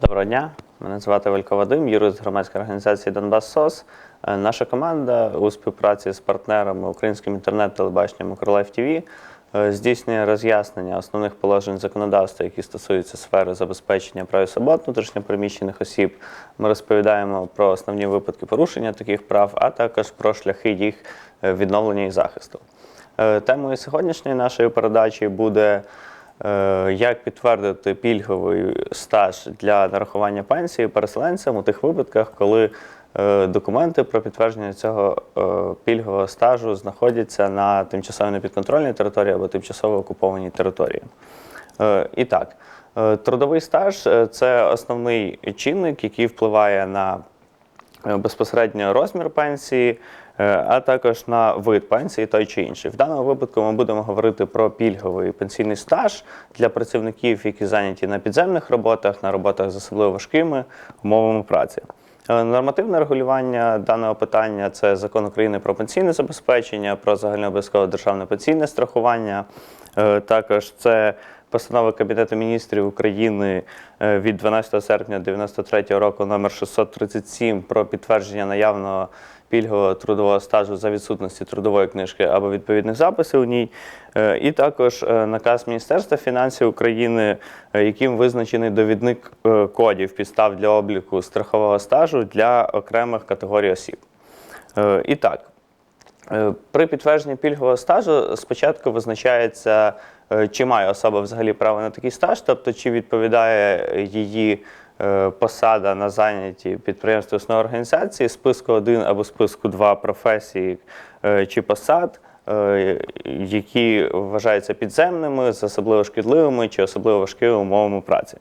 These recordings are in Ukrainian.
Доброго дня, мене звати Валько Вадим, юрист громадської організації Донбас СОС. Е, Наша команда у співпраці з партнерами українським інтернет-телебаченням Укрлайф ТВ е, здійснює роз'яснення основних положень законодавства, які стосуються сфери забезпечення прав і свобод внутрішньопереміщених осіб. Ми розповідаємо про основні випадки порушення таких прав, а також про шляхи їх е, відновлення і захисту. Темою сьогоднішньої нашої передачі буде як підтвердити пільговий стаж для нарахування пенсії переселенцям у тих випадках, коли е, документи про підтвердження цього е, пільгового стажу знаходяться на тимчасово непідконтрольній території або тимчасово окупованій території. Е, І так, е, трудовий стаж е, це основний чинник, який впливає на е, безпосередньо розмір пенсії, е, а також на вид пенсії той чи інший. В даному випадку ми будемо говорити про пільговий пенсійний стаж для працівників, які зайняті на підземних роботах, на роботах з особливо важкими умовами праці. Е, Нормативне регулювання даного питання це закон України про пенсійне забезпечення, про загальнообов'язкове державне пенсійне страхування. Е, Також це постанова Кабінету міністрів України е, від 12 серпня 1993 року номер 637 про підтвердження наявного пільгового трудового стажу за відсутності трудової книжки або відповідних записів у ній. Е, І також е, наказ Міністерства фінансів України, е, яким визначений довідник кодів підстав для обліку страхового стажу для окремих категорій осіб. І так, При підтвердженні пільгового стажу спочатку визначається, чи має особа взагалі право на такий стаж, тобто чи відповідає її посада на зайняті підприємства основної організації, списку 1 або списку 2 професій е, чи посад, е, які вважаються підземними, з особливо шкідливими чи особливо важкими умовами праці.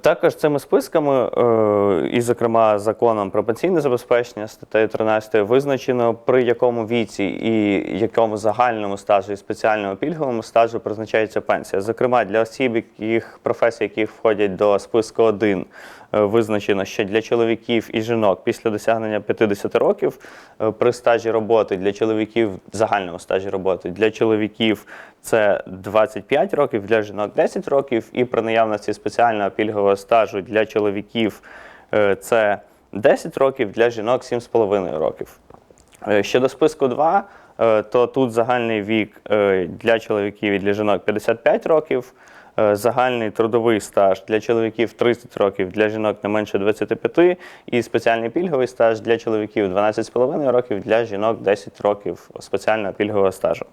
Також цими списками, е, і, зокрема, законом про пенсійне забезпечення статтею 13 визначено, при якому віці і якому загальному стажу і спеціальному пільговому стажу призначається пенсія. Зокрема, для осіб, яких професії, які входять до списку 1, е, визначено, що для чоловіків і жінок після досягнення 50 років е, при стажі роботи для чоловіків загальному стажі роботи для чоловіків це 25 років, для жінок 10 років, і при наявності спеціального пільгового стажу для чоловіків е, це 10 років, для жінок 7,5 років. Е, Щодо списку 2, е, то тут загальний вік е, для чоловіків і для жінок 55 років, е, загальний трудовий стаж для чоловіків 30 років, для жінок не менше 25, і спеціальний пільговий стаж для чоловіків 12,5 років, для жінок 10 років спеціального пільгового стажу.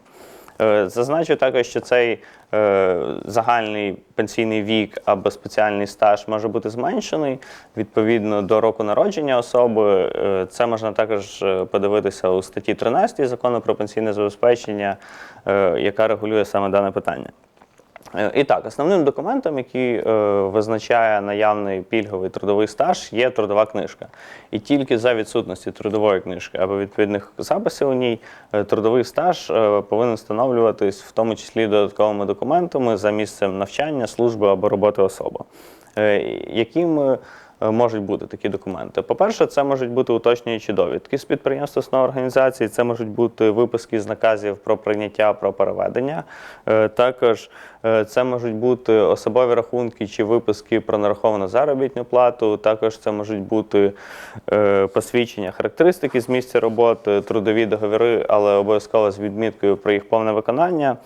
Е, Зазначу також, що цей е, загальний пенсійний вік або спеціальний стаж може бути зменшений відповідно до року народження особи. Е, Це можна також е, подивитися у статті 13 закону про пенсійне забезпечення, е, яка регулює саме дане питання. Е, І так, основним документом, який е, визначає наявний пільговий трудовий стаж, є трудова книжка. І тільки за відсутності трудової книжки або відповідних записів у ній, е, трудовий стаж е, повинен встановлюватись в тому числі додатковими документами за місцем навчання, служби або роботи особи. Е, Якими е, можуть бути такі документи? По-перше, це можуть бути уточнюючі довідки з підприємства основної організації, це можуть бути виписки з наказів про прийняття про переведення. Е, Також е, це можуть бути особові рахунки чи виписки про нараховану заробітну плату. Також це можуть бути е, посвідчення характеристики з місця роботи, трудові договори, але обов'язково з відміткою про їх повне виконання.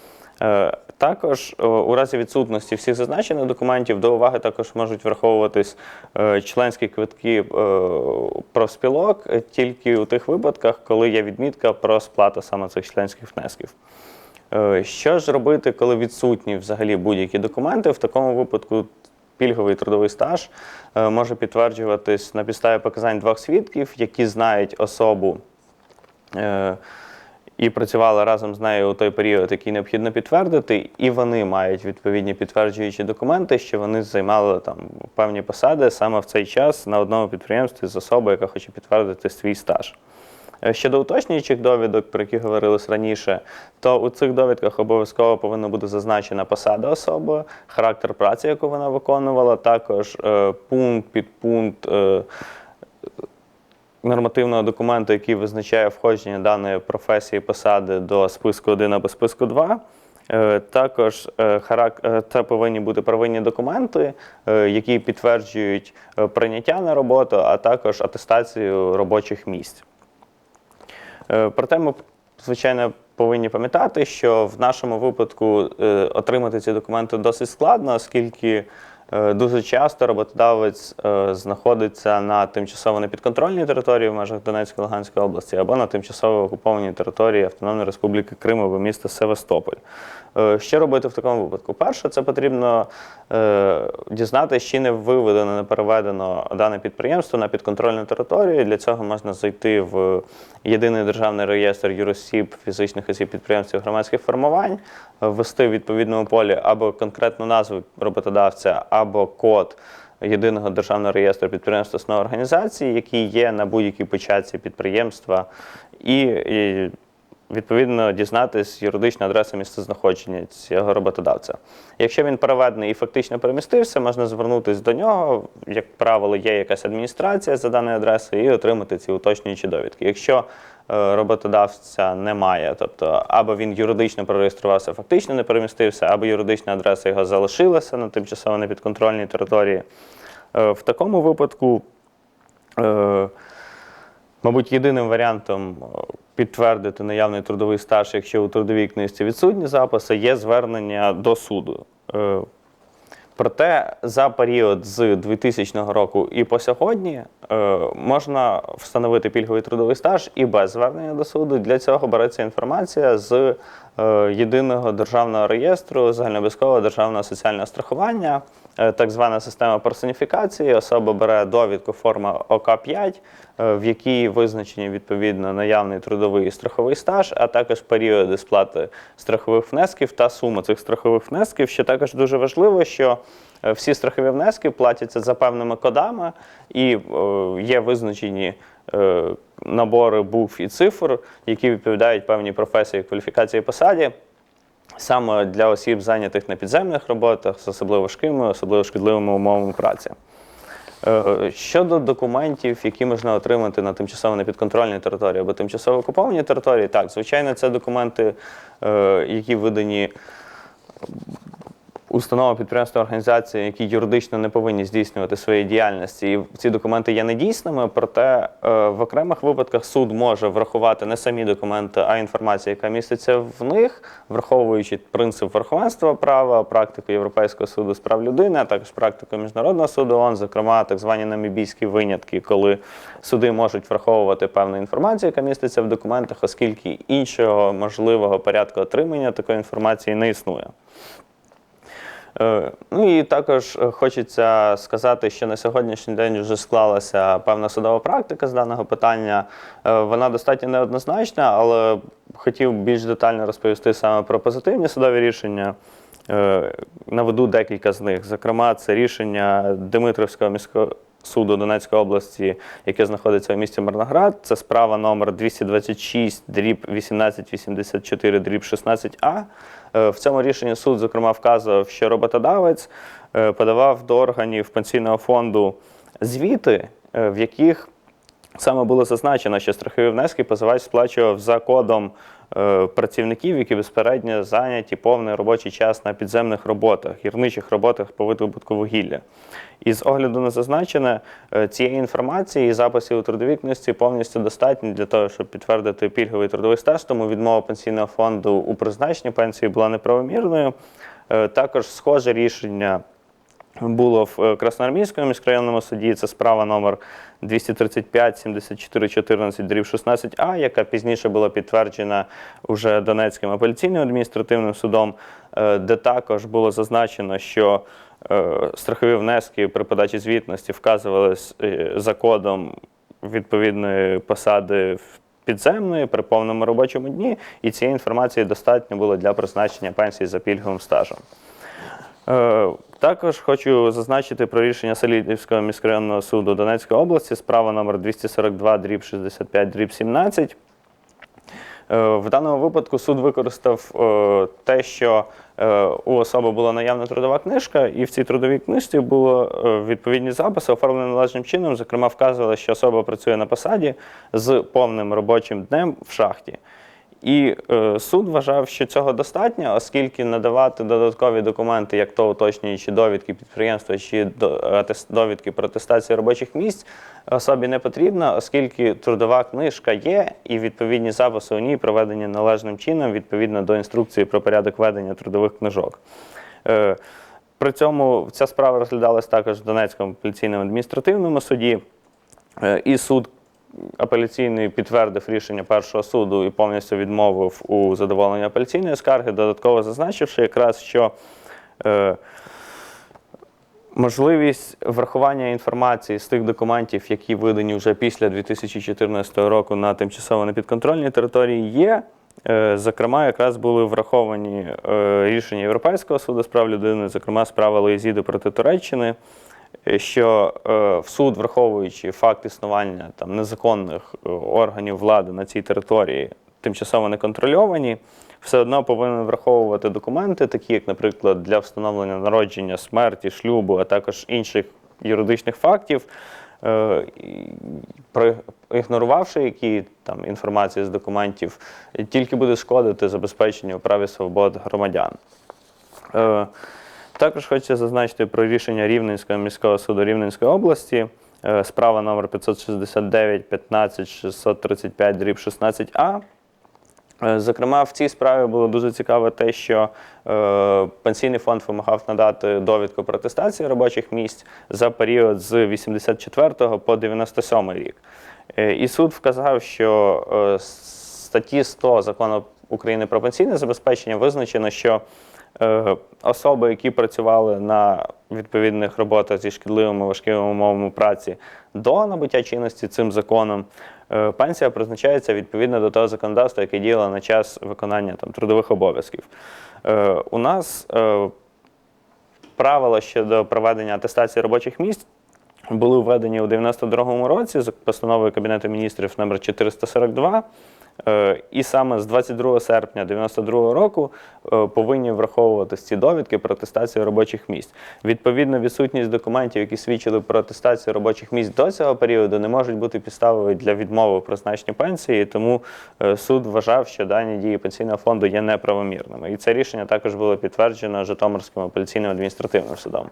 Е, Також у разі відсутності всіх зазначених документів до уваги також можуть враховуватись е, членські квитки е, профспілок тільки у тих випадках, коли є відмітка про сплату саме цих членських внесків. Що ж робити, коли відсутні взагалі будь-які документи? В такому випадку пільговий трудовий стаж може підтверджуватись на підставі показань двох свідків, які знають особу. І працювали разом з нею у той період, який необхідно підтвердити, і вони мають відповідні підтверджуючі документи, що вони займали там певні посади саме в цей час на одному підприємстві з особою, яка хоче підтвердити свій стаж. Е, Щодо уточнюючих довідок, про які говорилось раніше, то у цих довідках обов'язково повинна бути зазначена посада особи, характер праці, яку вона виконувала, також е, пункт, підпункт. Е, нормативного документу, який визначає входження даної професії посади до списку 1 або списку 2. Е, Також е, е, це повинні бути первинні документи, е, які підтверджують прийняття на роботу, а також атестацію робочих місць. Проте ми, звичайно, повинні пам'ятати, що в нашому випадку отримати ці документи досить складно, оскільки дуже часто роботодавець е, знаходиться на тимчасово непідконтрольній території в межах Донецької Луганської області або на тимчасово окупованій території Автономної Республіки Крим або міста Севастополь. Е, Що робити в такому випадку? Перше, це потрібно е, дізнатися, чи не виведено, не переведено дане підприємство на підконтрольну територію. Для цього можна зайти в єдиний державний реєстр юросіб, фізичних осіб підприємств і громадських формувань, е, ввести в відповідному полі або конкретну назву роботодавця, або код єдиного державного реєстру підприємств основ організації, який є на будь-якій початці підприємства, і, і відповідно дізнатись юридичну адресу місцезнаходження цього роботодавця. Якщо він переведений і фактично перемістився, можна звернутися до нього. Як правило, є якась адміністрація за даною адресою і отримати ці уточнюючі довідки. Якщо е, роботодавця немає, тобто або він юридично прореєструвався, фактично не перемістився, або юридична адреса його залишилася на тимчасово непідконтрольній території. Е, В такому випадку е, Мабуть, єдиним варіантом підтвердити наявний трудовий стаж, якщо у трудовій книжці відсутні записи, є звернення до суду. Е, Проте за період з 2000 року і по сьогодні е, можна встановити пільговий трудовий стаж і без звернення до суду. Для цього береться інформація з е, єдиного державного реєстру загальнообов'язкового державного соціального страхування, так звана система персоніфікації. Особа бере довідку форма ОК-5, е, в якій визначені відповідно наявний трудовий і страховий стаж, а також періоди сплати страхових внесків та сума цих страхових внесків. Що також дуже важливо, що е, всі страхові внески платяться за певними кодами і е, є визначені е, набори букв і цифр, які відповідають певній професії, кваліфікації посаді. Саме для осіб, зайнятих на підземних роботах з особливо важкими, особливо шкідливими умовами праці. Е, Щодо документів, які можна отримати на тимчасово непідконтрольній території або тимчасово окупованій території, так, звичайно, це документи, е, які видані установа підприємства організації, які юридично не повинні здійснювати свої діяльності, і ці документи є недійсними. Проте е, в окремих випадках суд може врахувати не самі документи, а інформацію, яка міститься в них, враховуючи принцип верховенства права, практику Європейського суду з прав людини, а також практику міжнародного суду ООН, зокрема так звані намібійські винятки, коли суди можуть враховувати певну інформацію, яка міститься в документах, оскільки іншого можливого порядку отримання такої інформації не існує. Е, Ну і також е, хочеться сказати, що на сьогоднішній день вже склалася певна судова практика з даного питання. Е, Вона достатньо неоднозначна, але хотів більш детально розповісти саме про позитивні судові рішення. Наведу декілька з них. Зокрема, це рішення Дмитровського міського суду Донецької області, яке знаходиться в місті Марноград. Це справа номер 226, дріб 1884, дріб 16А. Е, В цьому рішенні суд, зокрема, вказував, що роботодавець е, подавав до органів пенсійного фонду звіти, е, в яких саме було зазначено, що страхові внески позивач сплачував за кодом е, працівників, які безпередньо зайняті повний робочий час на підземних роботах, гірничих роботах по видобутку вугілля. І з огляду на зазначене, е, цієї інформації і записів у трудовій книжці повністю достатньо для того, щоб підтвердити пільговий трудовий стаж, тому відмова пенсійного фонду у призначенні пенсії була неправомірною. Е, Також схоже рішення було в е, Красноармійському міськрайонному суді. Це справа номер 235 74 14 дріб 16А, яка пізніше була підтверджена уже Донецьким апеляційним адміністративним судом, е, де також було зазначено, що е, страхові внески при подачі звітності вказувались е, за кодом відповідної посади в підземної при повному робочому дні, і цієї інформації достатньо було для призначення пенсії за пільговим стажем. Також хочу зазначити про рішення Салідівського міськрайонного суду Донецької області, справа номер 242, дріб 65, дріб 17. Е, В даному випадку суд використав е, те, що е, у особи була наявна трудова книжка, і в цій трудовій книжці було відповідні записи, оформлені належним чином. Зокрема, вказували, що особа працює на посаді з повним робочим днем в шахті. І е, суд вважав, що цього достатньо, оскільки надавати додаткові документи, як то уточнюючи довідки підприємства чи довідки про атестацію робочих місць, особі не потрібно, оскільки трудова книжка є, і відповідні записи у ній проведені належним чином відповідно до інструкції про порядок ведення трудових книжок. Е, При цьому ця справа розглядалась також в Донецькому апеляційному адміністративному суді, Е, і суд апеляційний підтвердив рішення першого суду і повністю відмовив у задоволенні апеляційної скарги, додатково зазначивши якраз, що е, можливість врахування інформації з тих документів, які видані вже після 2014 року на тимчасово непідконтрольній території, є. Е, Зокрема, якраз були враховані е, рішення Європейського суду з прав людини, зокрема справа Лоїзіди проти Туреччини, що е, в суд, враховуючи факт існування там незаконних е, органів влади на цій території, тимчасово не контрольовані, все одно повинен враховувати документи, такі як, наприклад, для встановлення народження, смерті, шлюбу, а також інших юридичних фактів, е, проігнорувавши які там інформації з документів, тільки буде шкодити забезпеченню прав і свобод громадян. Також хочу зазначити про рішення Рівненського міського суду Рівненської області. Е, Справа номер 569 15 635 дріб 16А. Е, Зокрема, в цій справі було дуже цікаве те, що е, пенсійний фонд вимагав надати довідку про атестацію робочих місць за період з 84 по 97 рік. І суд вказав, що статті 100 закону України про пенсійне забезпечення визначено, що особи, які працювали на відповідних роботах зі шкідливими важкими умовами праці до набуття чинності цим законом, е, пенсія призначається відповідно до того законодавства, яке діяло на час виконання там, трудових обов'язків. Е, У нас е, правила щодо проведення атестації робочих місць були введені у 92-му році за постановою Кабінету міністрів номер 442. Е, І саме з 22 серпня 92 року е, повинні враховуватися ці довідки про атестацію робочих місць. Відповідно, відсутність документів, які свідчили про атестацію робочих місць до цього періоду, не можуть бути підставою для відмови у призначенні пенсії. Тому е, суд вважав, що дані дії пенсійного фонду є неправомірними. І це рішення також було підтверджено Житомирським апеляційним адміністративним судом.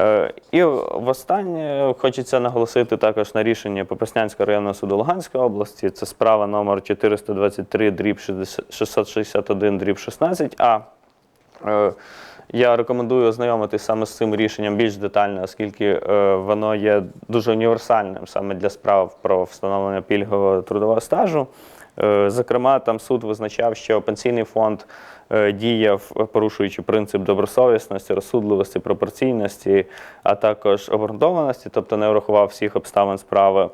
Е, І востаннє хочеться наголосити також на рішення Попаснянського районного суду Луганської області. Це справа номер 423 дріб 661 дріб 16А. Е, Я рекомендую ознайомитись саме з цим рішенням більш детально, оскільки е, воно є дуже універсальним саме для справ про встановлення пільгового трудового стажу. Е, Зокрема, там суд визначав, що пенсійний фонд е, діяв, порушуючи принцип добросовісності, розсудливості, пропорційності, а також обґрунтованості, тобто не врахував всіх обставин справи.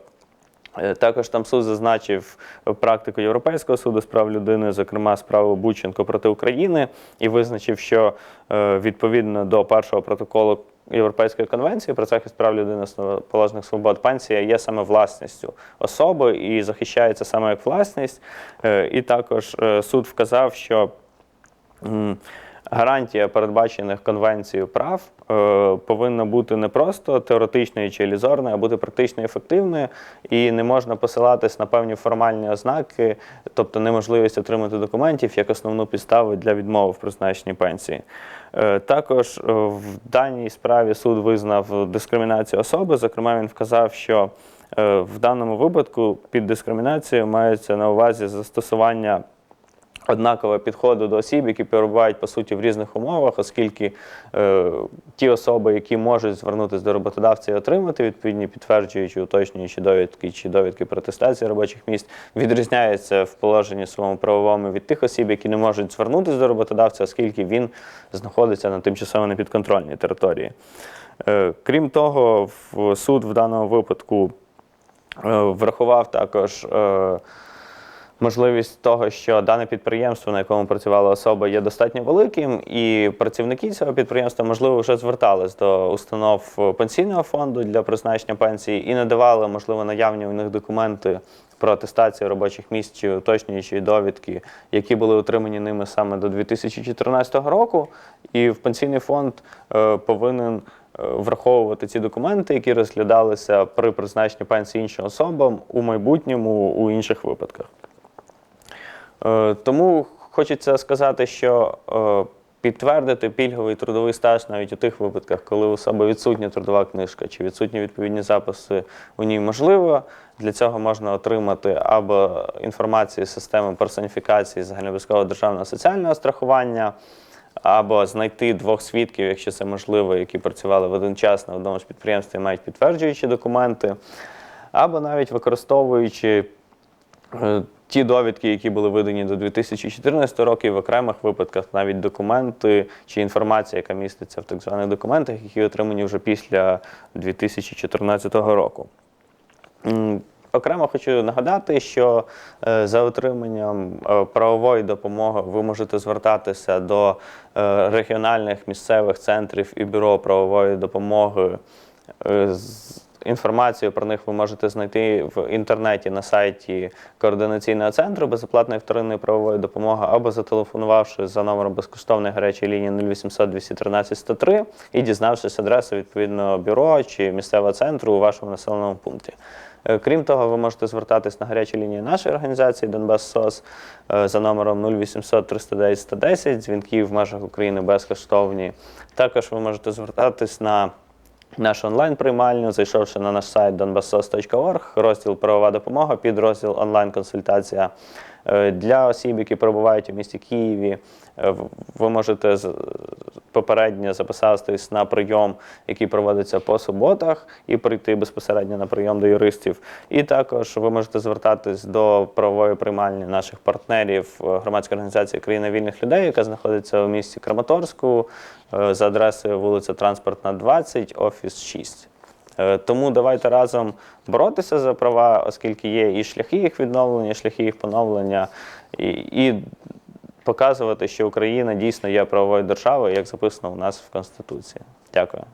Е, Також там суд зазначив практику Європейського суду з прав людини, зокрема справу Бученко проти України, і визначив, що відповідно до першого протоколу Європейської конвенції про захист прав людини основоположних свобод пенсія є саме власністю особи і захищається саме як власність. Е, І також е, суд вказав, що гарантія передбачених конвенцією прав е, повинна бути не просто теоретичною чи ілюзорною, а бути практично ефективною, і не можна посилатись на певні формальні ознаки, тобто неможливість отримати документів як основну підставу для відмови в призначенні пенсії. Е, Також е, в даній справі суд визнав дискримінацію особи. Зокрема, він вказав, що в даному випадку під дискримінацією мається на увазі застосування однакового підходу до осіб, які перебувають по суті в різних умовах, оскільки е, ті особи, які можуть звернутися до роботодавця і отримати відповідні підтверджуючі, уточнюючі довідки чи довідки про атестацію робочих місць, відрізняються в положенні своєму правовому від тих осіб, які не можуть звернутися до роботодавця, оскільки він знаходиться на тимчасово непідконтрольній території. Е, крім того, в суд в даному випадку е, врахував також. Е, можливість того, що дане підприємство, на якому працювала особа, є достатньо великим, і працівники цього підприємства, можливо, вже звертались до установ пенсійного фонду для призначення пенсії і надавали, можливо, наявні у них документи про атестацію робочих місць чи уточнюючі довідки, які були отримані ними саме до 2014 року. І в пенсійний фонд е, повинен е, враховувати ці документи, які розглядалися при призначенні пенсії іншим особам у майбутньому у інших випадках. Е, Тому хочеться сказати, що е, підтвердити пільговий трудовий стаж навіть у тих випадках, коли у особи відсутня трудова книжка чи відсутні відповідні записи у ній можливо. Для цього можна отримати або інформацію з системи персоніфікації загальнообов'язкового державного соціального страхування, або знайти двох свідків, якщо це можливо, які працювали в один час на одному з підприємств і мають підтверджуючі документи, або навіть використовуючи е, ті довідки, які були видані до 2014 року, і в окремих випадках навіть документи чи інформація, яка міститься в так званих документах, які отримані вже після 2014 року. Окремо хочу нагадати, що е, за отриманням е, правової допомоги ви можете звертатися до е, регіональних місцевих центрів і бюро правової допомоги. Інформацію про них ви можете знайти в інтернеті на сайті координаційного центру безоплатної вторинної правової допомоги або зателефонувавши за номером безкоштовної гарячої лінії 0800 213 103 і дізнавшись адресу відповідного бюро чи місцевого центру у вашому населеному пункті. Е, Крім того, ви можете звертатись на гарячу лінію нашої організації Донбас СОС е, за номером 0800 309 110, дзвінки в межах України безкоштовні. Також ви можете звертатись на нашу онлайн-приймальню, зайшовши на наш сайт donbassos.org, розділ правова допомога, підрозділ онлайн-консультація. Е, Для осіб, які перебувають у місті Києві, е, ви можете попередньо записатись на прийом, який проводиться по суботах, і прийти безпосередньо на прийом до юристів. І також ви можете звертатись до правової приймальні наших партнерів е, громадської організації Країна вільних людей, яка знаходиться у місті Краматорську за адресою вулиця Транспортна, 20, офіс 6. Е, Тому давайте разом боротися за права, оскільки є і шляхи їх відновлення, і шляхи їх поновлення, і, і показувати, що Україна дійсно є правовою державою, як записано у нас в Конституції. Дякую.